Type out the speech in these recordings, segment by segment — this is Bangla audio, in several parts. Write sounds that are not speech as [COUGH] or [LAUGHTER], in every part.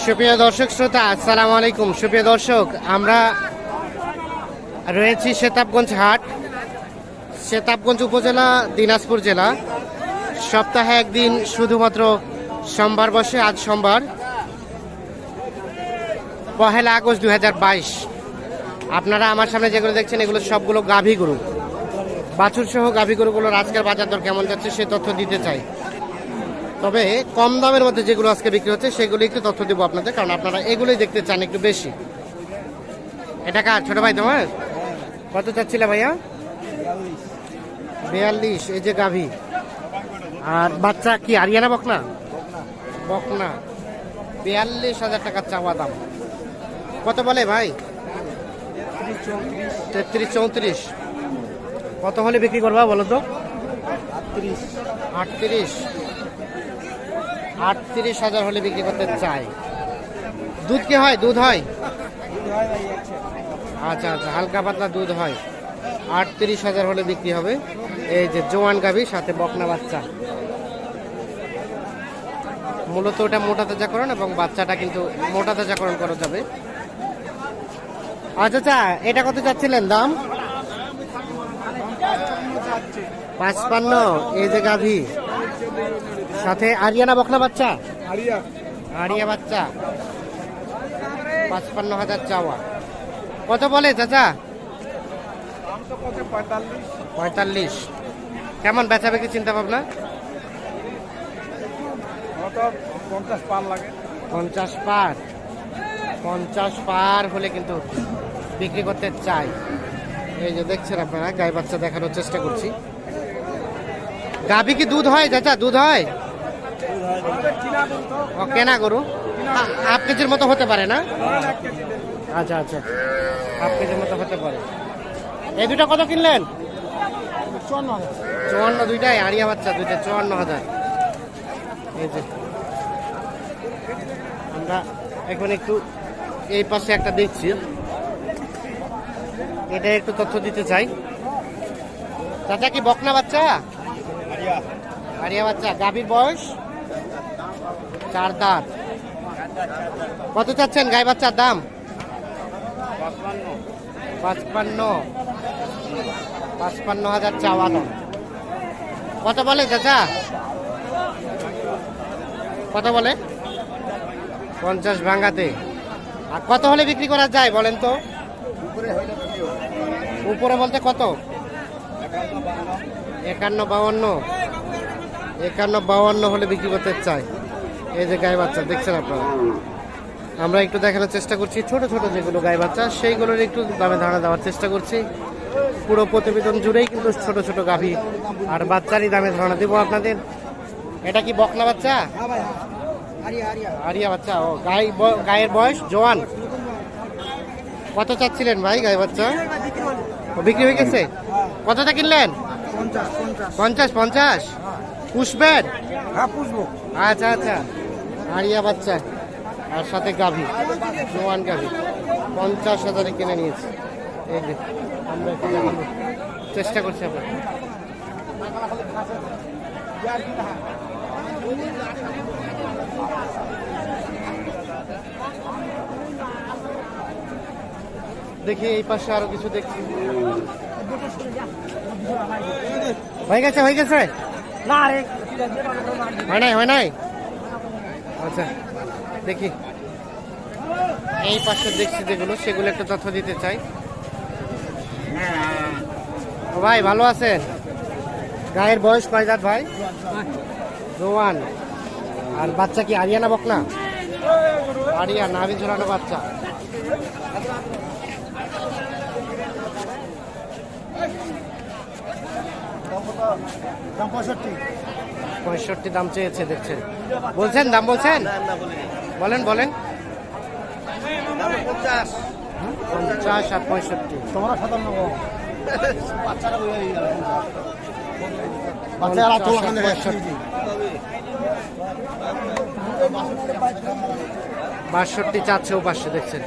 সুপ্রিয় দর্শক শ্রোতা, আসসালামু আলাইকুম। সুপ্রিয় দর্শক, আমরা রয়েছি সেতাবগঞ্জ হাট, সেতাবগঞ্জ উপজেলা, দিনাজপুর জেলা। সপ্তাহে একদিন শুধুমাত্র সোমবার বসে, আজ সোমবার। পহেলা আগস্ট দু হাজার বাইশ। আপনারা আমার সামনে যেগুলো দেখছেন, এগুলো সবগুলো গাভী গরু। বাছুর সহ গাভী গরুগুলোর আজকের বাজার দর কেমন যাচ্ছে, সে তথ্য দিতে চাই। তবে কম দামের মধ্যে যেগুলো আজকে বিক্রি হচ্ছে, সেগুলো একটু তথ্য দেবো আপনাদের, কারণ আপনারা এগুলোই দেখতে চান একটু বেশি। এটা কার? ছোট ভাই তোমার? কত চাচ্ছিলে ভাইয়া? বিয়াল্লিশ, এই যে গাভী। আর বাচ্চা কি আরিয়ানা বকনা? বকনা। বিয়াল্লিশ হাজার টাকা চাওয়া দাম। কত বলে ভাই? তেত্রিশ চৌত্রিশ। কত হলে বিক্রি করবা বলো তো? আটত্রিশ। আটত্রিশ। হাজার হলে বিক্রি করতে চাই। দুধ কি হয়? দুধ হয়? আচ্ছা আচ্ছা হালকা পাতলা দুধ হয়। আটত্রিশ হাজার হলে বিক্রি হবে। এই যে জোয়ান গাভী, সাথে বকনা বাচ্চা। মূলত ওটা মোটা তাজাকরণ এবং বাচ্চাটা কিন্তু মোটা তাজাকরণ করা যাবে। আচ্ছা আচ্ছা এটা কত চাচ্ছিলেন দাম? পাঁচপান্ন, এই যে গাভী। সাথে আরিয়ানা বকনা বাচ্চা? আরিয়া। বাচ্চা। পাঁচপান্ন হাজার চাওয়া। কত বলে চাচা? পঁয়তাল্লিশ। কেমন বেচা বিক্রি চিন্তা ভাবনা পঞ্চাশ পার। পঞ্চাশ পার হলে কিন্তু বিক্রি করতে চাই। এই যে দেখছেন আপনারা গায়ে বাচ্চা দেখানোর চেষ্টা করছি। গাভী কি দুধ হয় চাচা? দুধ হয়? ও কেনা গরু? আ- হাফ কেজির মতো হতে পারে না? আচ্ছা আচ্ছা। হাফ কেজির মতো হতে পারে। এই দুটো কত কিনলেন? চুয়ান্ন দুইটাই, আড়িয়া বাচ্চা দুইটা, চুয়ান্ন হাজার। এই যে। আমরা এখন একটু এই পাশে একটা দেখছি। এটা একটু তথ্য দিতে চাই। চাচা কি বকনা বাচ্চা? আরিয়া বাচ্চা। গাভীর বয়স? চার দাঁত। কত চাচ্ছেন গাই বাচ্চার দাম? পাঁচপান্ন। পাঁচপান্ন হাজার চাওয়া কত বলে চাচা? কত বলে? পঞ্চাশ ভাঙাতে আর কত হলে বিক্রি করা যায় বলেন তো? উপরে বলতে কত? একান্ন বাউন্ন। একান্ন বাউন্ন হলে বিক্রি করতে চাই এই যে গায়ে বাচ্চা দেখছেন আপনারা? আমরা একটু দেখানোর চেষ্টা করছি ছোট ছোট যেগুলো গায়ে বাচ্চা সেইগুলোর একটু দামে ধারণা দেওয়ার চেষ্টা করছি। পুরো প্রতিবেদন জুড়েই কিন্তু ছোট ছোট গাভী আর বাচ্চারই দামে ধারণা দেবো আপনাদের। এটা কি বকনা বাচ্চা? আরিয়া বাচ্চা ও গাই গায়ের বয়স জোয়ান। কত চাচ্ছিলেন ভাই গায়ে বাচ্চা? ও বিক্রি হয়ে গেছে? কতটা কিনলেন? পঞ্চাশ পঞ্চাশ। পঞ্চাশ পঞ্চাশ? পুষবেন? হ্যাঁ আচ্ছা আচ্ছা। আরিয়া বাচ্চা আর সাথে গাভী জোয়ান গাভী। পঞ্চাশ হাজারে কিনে নিয়েছি। এই যে আমরা চেষ্টা করছি আমরা দেখি এই পাশে আরও কিছু দেখছি। হয়ে গেছে হয়ে গেছে? না রে। হয় নাই হয় নাই? আচ্ছা দেখি। এই পাশে দেখছি যেগুলো সেগুলো একটা তথ্য দিতে চাই। ও ভাই, ভালো আছেন? গায়ের বয়স কয় দাঁত ভাই? জোয়ান। আর বাচ্চা কি আরিয়ানা বকনা? আরিয়া নাভি ঝোলানো বাচ্চা। পঁয়ষট্টি। দাম চেয়েছে দেখছেন। বলছেন দাম বলছেন? বলেন। বলেন পঞ্চাশ। আর পঁয়ষট্টি। তোমরা সাতান্ন। [LAUGHS] বাষট্টি চারশো পাঁচশো দেখছেন।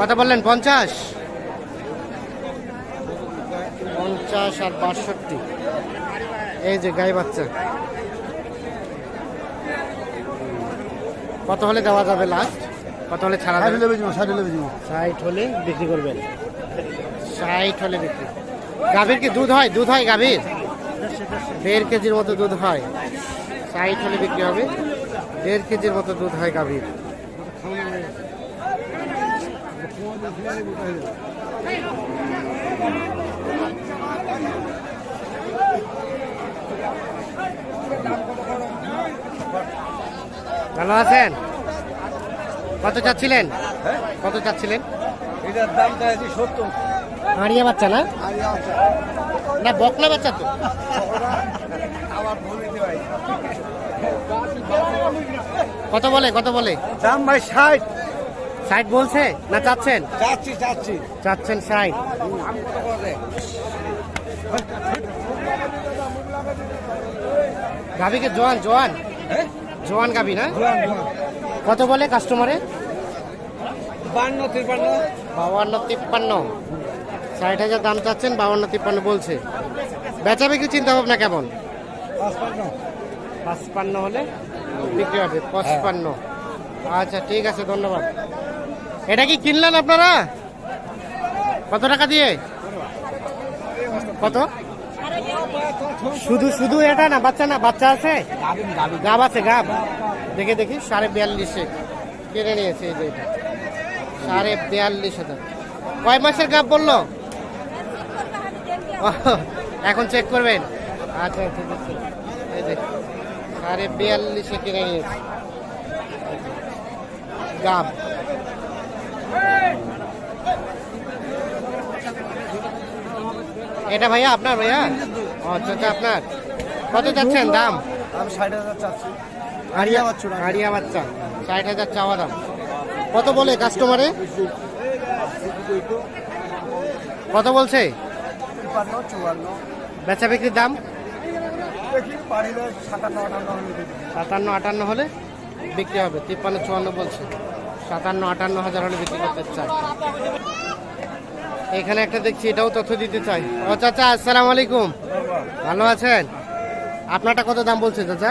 কথা বললেন পঞ্চাশ? পঞ্চাশ আর বাষট্টি। এই যে গাই বাচ্চা। কত হলে দেওয়া যাবে লাস্ট কত হলে ছাড়া ষাট হলে বেচবো ষাট হলে বেচবো। ষাট হলে বিক্রি করবেন ষাট হলে বিক্রি। গাভীর কি দুধ হয়? দুধ হয় গাভীর? দেড় কেজির মতো দুধ হয়। ষাট হলে বিক্রি হবে। দেড় কেজির মতো দুধ হয় গাভীর। ভালো আছেন? কত চাচ্ছিলেন? কত চাচ্ছিলেন? এটার দাম চাইছি সত্তর। হাঁড়িয়া বাচ্চা না? না বকলা বাচ্চা তো? কত বলে কত বলে? দাম ভাই ষাট। ষাট বলছে? না চাচ্ছেন? চাচ্ছি চাচ্ছি। চাচ্ছেন ষাট। গাভিকে জোয়ান জোয়ান। জোয়ান গাভি না? কত বলে কাস্টমারে বান্ন তিপ্পান্ন। বাউান্ন তিপ্পান্ন। ষাট হাজার দাম চাচ্ছেন বাউান্ন তিপ্পান্ন বলছে। বেচা বিক্রি চিন্তা ভাবনা কেমন? পাঁচপান্ন। পাঁচপান্ন হলে বিক্রি হবে পঁচপান্ন। আচ্ছা ঠিক আছে ধন্যবাদ। এটা কি কিনলেন আপনারা? কত টাকা দিয়ে? কত? শুধু শুধু এটা না, বাচ্চা না, বাচ্চা আছে? গাব আছে, গাব। দেখে দেখি, সাড়ে বিয়াল্লিশে। কিনে নিয়েছে এই যে এটা। সাড়ে বিয়াল্লিশ হাজার। কয় মাসের গাব বলল? এখন চেক করবেন? আচ্ছা ঠিক আছে এই যে, সাড়ে বিয়াল্লিশে কিনে নিয়েছে। গাব। এটা ভাইয়া আপনার ভাইয়া? আচ্ছা আচ্ছা আপনার। কত যাচ্ছেন দাম? আমি ষাট হাজার চাচ্ছি। হারিয়া বাচ্চা, ষাট হাজার চাওয়া দাম। কত বলে কাস্টমারে কত বলছে? বেচা বিক্রির দাম? সাতান্ন আটান্ন হলে সাতান্ন আটান্ন হলে বিক্রি হবে। তিপ্পান্ন চুয়ান্ন বলছে। সাতান্ন আটান্ন হাজার হলে বিক্রি করতে চাই এখানে একটা দেখছি এটাও তথ্য দিতে চাই। ও চাচা আসসালামু আলাইকুম। ভালো আছেন? আপনারটা কত দাম বলছে চাচা?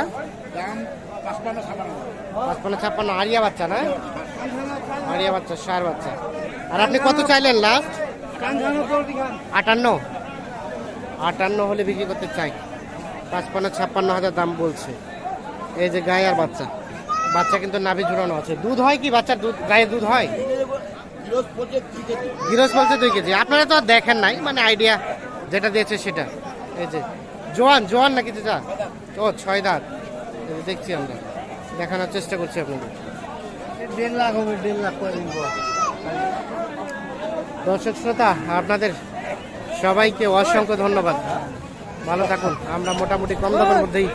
পাঁচপান্ন ছাপ্পান্ন আরিয়া বাচ্চা না? আরিয়া বাচ্চা সার বাচ্চা। আর আপনি কত চাইলেন লাস্ট আটান্ন। আটান্ন হলে বিক্রি করতে চাই। পাঁচপান্ন ছাপ্পান্ন হাজার দাম বলছে। এই যে গায়ে আর বাচ্চা। বাচ্চা কিন্তু নাভি ঝুলানো আছে। দুধ হয় কি বাচ্চার দুধ? গায়ে দুধ হয়? গিরস বলছে দুই কেজি আপনারা তো দেখেন নাই মানে আইডিয়া যেটা দিয়েছে সেটা। এই যে জোয়ান জোয়ান নাকি যেটা ও ছয় দাঁত দেখছি আমরা। দেখানোর চেষ্টা করছি আপনাদের। দেড় লাখ হবে দেড় লাখ করে দিন দর্শক শ্রোতা আপনাদের সবাইকে অসংখ্য ধন্যবাদ। ভালো থাকুন। আমরা মোটামুটি কম দামের মধ্যেই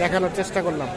দেখানোর চেষ্টা করলাম।